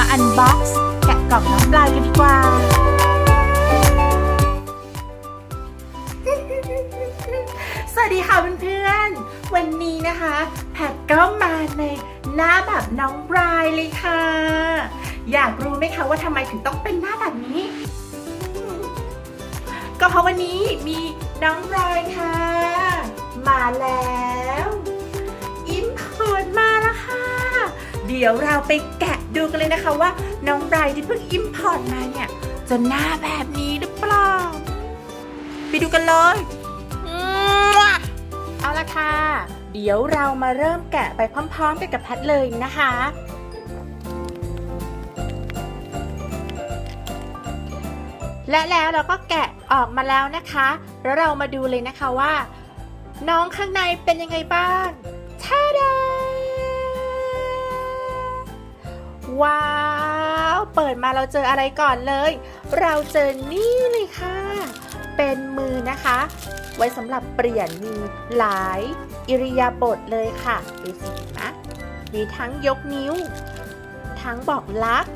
มาอันบ็อกซ์แกะกล่องน้องปลายกันดีกว่า สวัสดีค่ะเพื่อนๆ วันนี้นะคะ แพทก็มาในหน้าแบบน้องบรายเลยค่ะ อยากรู้ไหมคะว่าทำไมถึงต้องเป็นหน้าแบบนี้ ก็เพราะวันนี้มีน้องบรายค่ะ มาแล้ว อิมพอร์ตมาแล้วค่ะ เดี๋ยวเราไปแกะ ดูกันเลยนะคะว่าน้องไบรท์ที่เพิ่งอิมพอร์ตมาเนี่ยจะหน้าแบบนี้หรือเปล่า ไปดูกันเลยเอาละค่ะ เดี๋ยวเรามาเริ่มแกะไปพร้อมๆกันกับแพทเลยนะคะ และแล้วเราก็แกะออกมาแล้วนะคะ แล้วเรามาดูเลยนะคะว่า น้องข้างในเป็นยังไงบ้างท่าดา ว้าว เปิดมาเราเจออะไรก่อนเลย เราเจอนี่เลยค่ะ เป็นมือนะคะ ไว้สำหรับเปลี่ยนมีหลายอิริยาบถเลยค่ะ ดูสินะ มีทั้งยกนิ้ว ทั้งบอกรัก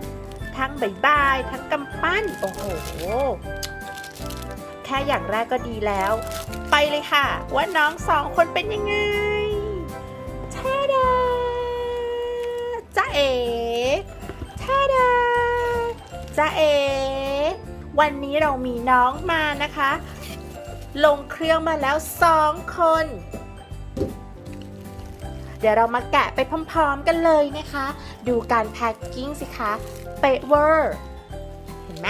ทั้งบายบาย ทั้งกำปั้น โอ้โห แค่อย่างแรกก็ดีแล้ว ไปเลยค่ะ ว่าน้องสองคนเป็นยังไงท่าดาจ้าเอ๋ จ้าเอ๋วันนี้เรามีน้องมานะคะ ลงเครื่องมาแล้วสองคน เดี๋ยวเรามาแกะไปพร้อมๆกันเลยนะคะ ดูการแพ็กกิ้งสิคะ เป๊ะเวอร์ เห็นไหม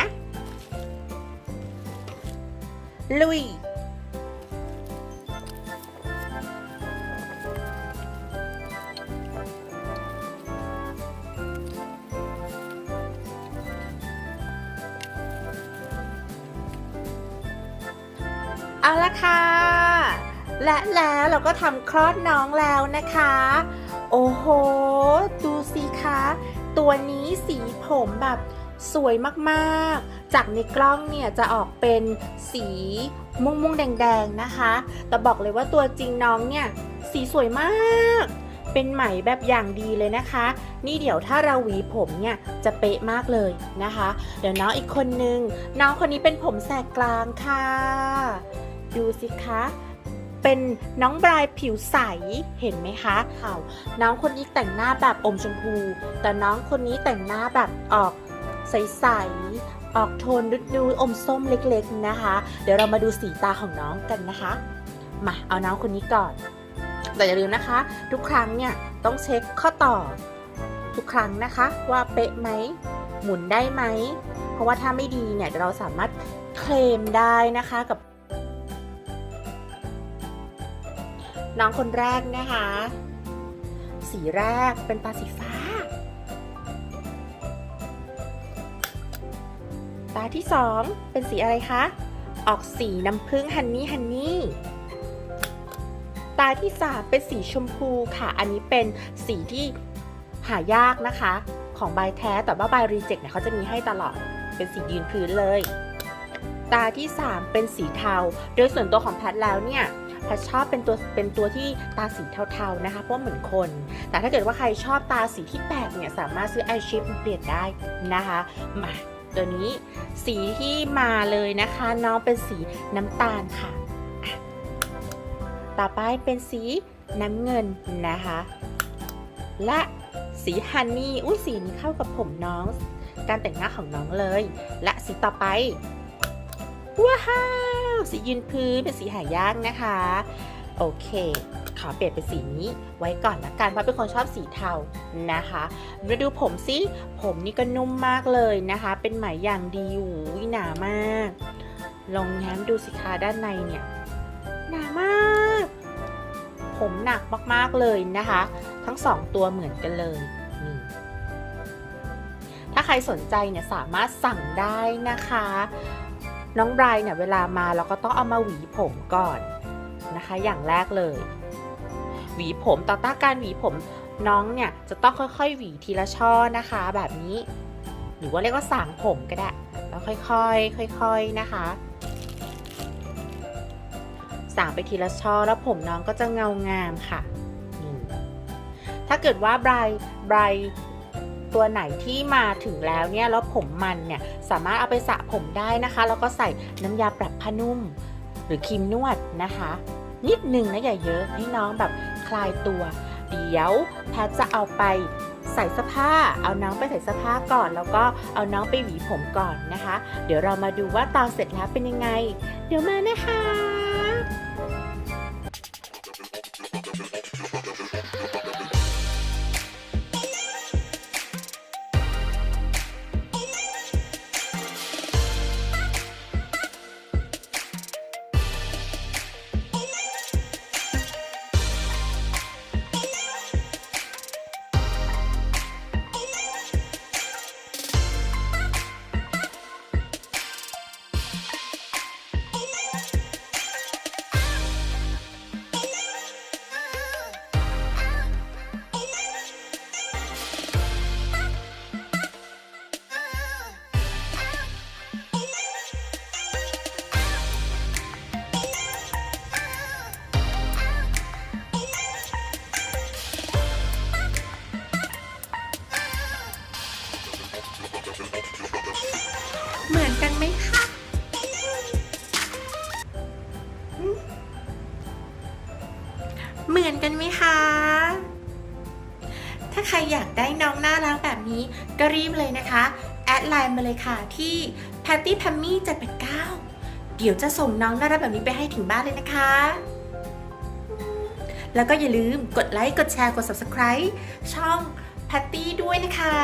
ลุย เอาละค่ะ และแล้วเราก็ทำคลอดน้องแล้วนะคะ โอ้โห ดูสิคะ ตัวนี้สีผมแบบสวยมากๆ จากในกล้องเนี่ยจะออกเป็นสีม่วงมงๆ แดงๆ นะคะ แต่บอกเลยว่าตัวจริงน้องเนี่ยสีสวยมาก เป็นไหมแบบอย่างดีเลยนะคะ นี่เดี๋ยวถ้าเราหวีผมเนี่ยจะเป๊ะมากเลยนะคะ เดี๋ยวน้องอีกคนนึง น้องคนนี้เป็นผมแสกกลางค่ะ ดูสิคะ เป็นน้องบรายผิวใสเห็นไหมคะข่าวน้องคนนี้แต่งหน้าแบบอมชมพู แต่น้องคนนี้แต่งหน้าแบบออกใสๆออกโทนนูดๆอมส้มเล็กๆนะคะ เดี๋ยวเรามาดูสีตาของน้องกันนะคะ มาเอาน้องคนนี้ก่อน แต่อย่าลืมนะคะ ทุกครั้งเนี่ยต้องเช็คข้อต่อ ทุกครั้งนะคะ ว่าเป๊ะไหมหมุนได้ไหม เพราะว่าถ้าไม่ดีเนี่ยเราสามารถเคลมได้นะคะกับ น้องคนแรกนะคะ สีแรกเป็นตาสีฟ้า ตาที่สองเป็นสีอะไรคะ ออกสีน้ำผึ้งฮันนี่ฮันนี่ตาที่สามเป็นสีชมพูค่ะ อันนี้เป็นสีที่หายากนะคะ ของใบแท้แต่ว่าใบรีเจ็คเนี่ยเขาจะมีให้ตลอดเป็นสียืนพื้นเลย ตาที่ 3 เป็นสีเทา โดยส่วนตัวของแพทแล้วเนี่ย แพทชอบเป็นตัวเป็นตัวที่ตาสีเทาๆนะคะ เพราะเหมือนคน แต่ถ้าเกิดว่าใครชอบตาสีที่แปลกเนี่ยสามารถซื้อไอชิปเปลี่ยนได้นะคะมาตัวนี้สีที่มาเลยนะคะน้องเป็นสีน้ำตาลค่ะอะต่อไปเป็นสีน้ำเงินนะคะ และสีฮันนี่อุ้ยสีนี้เข้ากับผมน้อง การแต่งหน้าของน้องเลย และสีต่อไปว้าว สียืนพื้นเป็นสีหายากนะคะ โอเค ขอเปลี่ยนเป็นสีนี้ไว้ก่อนละกันเพราะเป็นคนชอบสีเทานะคะ มาดูผมสิ ผมนี่ก็นุ่มมากเลยนะคะ เป็นไหมอย่างดีหูหนามาก ลองแง้มดูสิคะด้านในเนี่ย หนามาก ผมหนักมากๆเลยนะคะ ทั้งสองตัวเหมือนกันเลยนี่ถ้าใครสนใจเนี่ยสามารถสั่งได้นะคะ น้องไบรเนี่ยเวลามาเราก็ต้องเอามาหวีผมก่อนนะคะ อย่างแรกเลย หวีผมต่อต้าการหวีผมน้องเนี่ยจะต้องค่อยๆ หวีทีละช่อนะคะ แบบนี้ หรือว่าเรียกว่าสางผมก็ได้แล้วค่อยๆค่อยๆนะคะสางไปทีละช่อแล้วผมน้องก็จะเงางามค่ะนี่ถ้าเกิดว่าไบร์ไบร์ ตัวไหนที่มาถึงแล้วเนี่ยแล้วผมมันเนี่ยสามารถเอาไปสระผมได้นะคะ แล้วก็ใส่น้ำยาปรับผ้านุ่ม หรือครีมนวดนะคะ นิดนึงนะอย่าเยอะให้น้องแบบคลายตัว เดี๋ยวแพทจะเอาไปใส่เสื้อผ้า เอาน้องไปใส่เสื้อผ้าก่อน แล้วก็เอาน้องไปหวีผมก่อนนะคะ เดี๋ยวเรามาดูว่าตอนเสร็จแล้วเป็นยังไง เดี๋ยวมานะคะ มือนกันไหมคะเหมือนกันไหมคะ ถ้าใครอยากได้น้องน่ารักแบบนี้ก็รีบเลยนะคะ แอดไลน์มาเลยค่ะที่ Patty p a m m y 789 เดี๋ยวจะส่งน้องน่ารักแบบนี้ไปให้ถึงบ้านเลยนะคะ แล้วก็อย่าลืมกดไลค์ กดแชร์ กด Subscribe ช่อง Patty ด้วยนะคะ